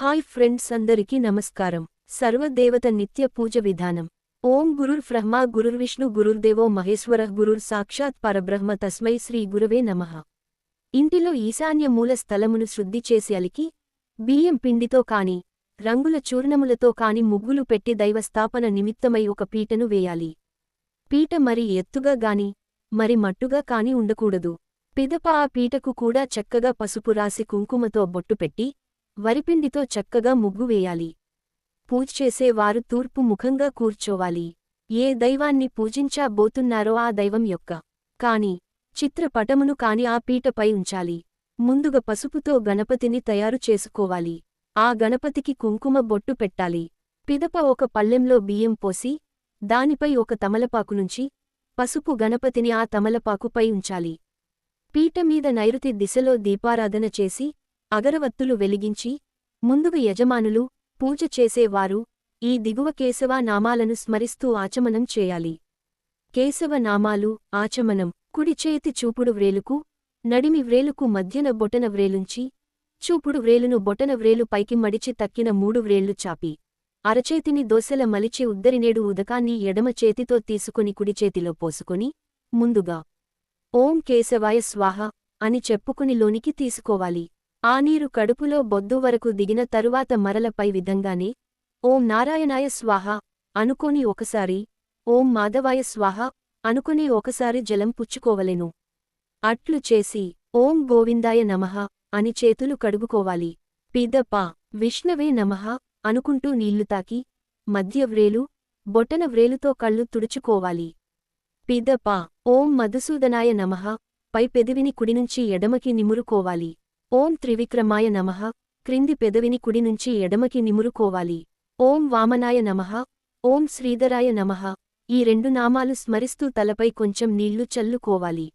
Hi friends అందరికీ నమస్కారం. సర్వదేవత నిత్య పూజ విధానం. ఓం గురుర్ బ్రహ్మ గురుర్విష్ణు గురుర్దేవో మహేశ్వర గురుర్ సాక్షాత్ పరబ్రహ్మ తస్మై శ్రీ గురవే నమః. ఇంటిలో ఈశాన్య మూల స్థలమును శుద్ధి చేసి అలికి బియ్యం పిండితో కాని రంగుల చూర్ణములతో కాని ముగ్గులు పెట్టి దైవస్థాపన నిమిత్తమై ఒక పీటను వేయాలి. పీట మరి ఎత్తుగా గాని మరి మట్టుగా కాని ఉండకూడదు. పిదప ఆ పీటకు కూడా చక్కగా పసుపు రాసి కుంకుమతో బొట్టు పెట్టి వరిపిండితో చక్కగా ముగ్గు వేయాలి. పూజ చేసేవారు తూర్పు ముఖంగా కూర్చోవాలి. ఏ దైవాన్ని పూజించబోతున్నారో ఆ దైవం యొక్క కాని చిత్రపటమును కాని ఆ పీటపై ఉంచాలి. ముందుగా పసుపుతో గణపతిని తయారు చేసుకోవాలి. ఆ గణపతికి కుంకుమ బొట్టు పెట్టాలి. పిదప ఒక పళ్ళెంలో బియ్యం పోసి దానిపై ఒక తమలపాకునుంచి పసుపు గణపతిని ఆ తమలపాకుపై ఉంచాలి. పీటమీద నైరుతి దిశలో దీపారాధన చేసి అగరవత్తులు వెలిగించి ముందుగు యజమానులు పూజ చేసేవారు. ఈ దిగువ కేశవ నామాలను స్మరిస్తూ ఆచమనం చేయాలి. కేశవ నామాలు ఆచమనం. కుడి చేతి చూపుడు వ్రేలుకు నడిమి వ్రేలుకు మధ్యన బొటన వ్రేలుంచి చూపుడు వ్రేలును బొటన వ్రేలు పైకి మడిచి తక్కిన మూడు వ్రేళ్ళు చాపి. అరచేతిని దోశల మలిచి ఉద్దరినేడు ఉదకాన్ని ఎడమ చేతితో తీసుకుని కుడిచేతిలో పోసుకుని ముందుగా ఓం కేశవాయ స్వాహ అని చెప్పుకుని లోనికి తీసుకోవాలి. ఆ నీరు కడుపులో బొద్దు వరకు దిగిన తరువాత మరలపై విధంగానే ఓం నారాయణాయ స్వాహ అనుకోని ఒకసారి ఓం మాధవాయ స్వాహ అనుకుని ఒకసారి జలం పుచ్చుకోవలెను. అట్లు చేసి ఓం గోవిందాయ నమః అని చేతులు కడుగుకోవాలి. పిదప విష్ణవే నమః అనుకుంటూ నీళ్ళు తాకి మధ్య వ్రేలు బొటన వ్రేలుతో కళ్ళు తుడుచుకోవాలి. పిదప ఓం మధుసూదనాయ నమః పై పెదవిని కుడినుంచి ఎడమకి నిమురుకోవాలి. ఓం త్రివిక్రమాయ నమః. క్రింది పెదవిని కుడినుంచి ఎడమకి నిమురుకోవాలి. ఓం వామనాయ నమః. ఓం శ్రీధరాయ నమః. ఈ రెండు నామాలు స్మరిస్తూ తలపై కొంచెం నీళ్ళు చల్లుకోవాలి.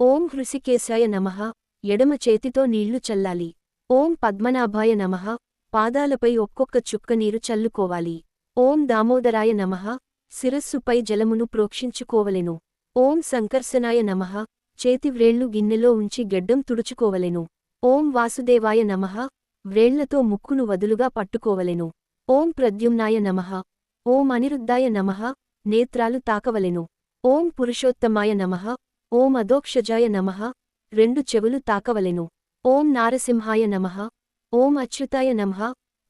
ఓం హృషికేశాయ నమః. ఎడమ చేతితో నీళ్ళు చల్లాలి. ఓం పద్మనాభాయ నమః. పాదాలపై ఒక్కొక్క చుక్క నీరు చల్లుకోవాలి. ఓం దామోదరాయ నమః. శిరస్సుపై జలమును ప్రోక్షించుకోవలెను. ఓం సంకర్షణాయ నమః. చేతివ్రేళ్ళు గిన్నెలో ఉంచి గెడ్డం తుడుచుకోవలెను. ఓం వాసుదేవాయ నమః. వ్రేళ్ళతో ముక్కును వదులుగా పట్టుకోవలెను. ఓం ప్రద్యుమ్నాయ నమః. ఓం అనిరుద్ధాయ నమః. నేత్రాలు తాకవలెను. ఓం పురుషోత్తమాయ నమః. ఓం అధోక్షజాయ నమః. రెండు చెవులు తాకవలెను. ఓం నారసింహాయ నమః. ఓం అచ్యుతాయ నమః.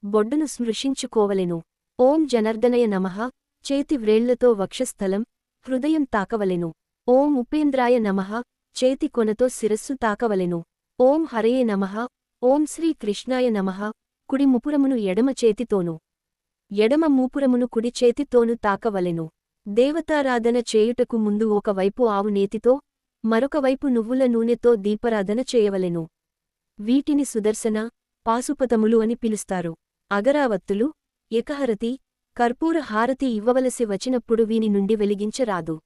బొడ్డును స్మృశించుకోవలెను ఓం జనార్దనయ నమః. చేతి వ్రేళ్ళతో వక్షస్థలం. హృదయం తాకవలెను. ఓం ఉపేంద్రాయ నమః. చేతి కొనతో శిరస్సు తాకవలెను. ఓం హరయే నమః. ఓం శ్రీ కృష్ణాయ నమః. కుడి ముపురమును ఎడమ చేతితోను. ఎడమ మూపురమును కుడి చేతితోను తాకవలెను. దేవతారాధన చేయుటకు ముందు ఒకవైపు ఆవు నేతితో మరొకవైపు నువ్వుల నూనెతో దీపారాధన చేయవలెను. వీటిని సుదర్శన పాశుపతములు అని పిలుస్తారు. అగరావత్తులు ఎకహరతి కర్పూర హారతి ఇవ్వవలసి వచ్చినప్పుడు వీని నుండి వెలిగించరాదు.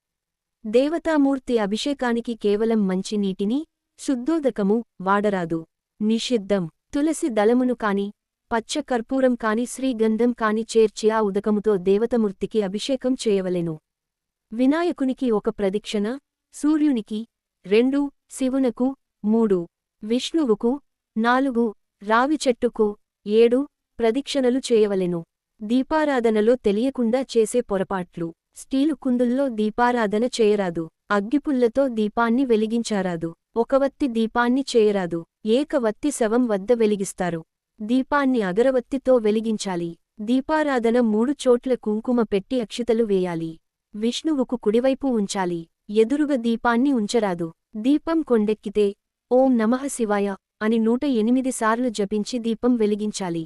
దేవతామూర్తి అభిషేకానికి కేవలం మంచి నీటిని శుద్ధోదకము వాడరాదు. నిషిద్ధం. తులసి దళమును కాని పచ్చ కర్పూరం కాని శ్రీగంధం కాని చేర్చి ఆ ఉదకముతో దేవతమూర్తికి అభిషేకం చేయవలెను. వినాయకునికి ఒక ప్రదిక్షణ సూర్యునికి రెండు శివునకు మూడు విష్ణువుకు నాలుగు రావి చెట్టుకు ఏడు ప్రదిక్షణలు చేయవలెను. దీపారాధనలో తెలియకుండా చేసే పొరపాట్లు. స్టీలు కుందుల్లో దీపారాధన చేయరాదు. అగ్గిపుల్లతో దీపాన్ని వెలిగించారాదు. ఒకవత్తి దీపాన్ని చేయరాదు. ఏకవత్తి శవం వద్ద వెలిగిస్తారు. దీపాన్ని అగరవత్తితో వెలిగించాలి. దీపారాధన మూడు చోట్ల కుంకుమ పెట్టి అక్షితలు వేయాలి. విష్ణువుకు కుడివైపు ఉంచాలి. ఎదురుగ దీపాన్ని ఉంచరాదు. దీపం కొండెక్కితే ఓం నమః శివాయ అని నూట ఎనిమిది సార్లు జపించి దీపం వెలిగించాలి.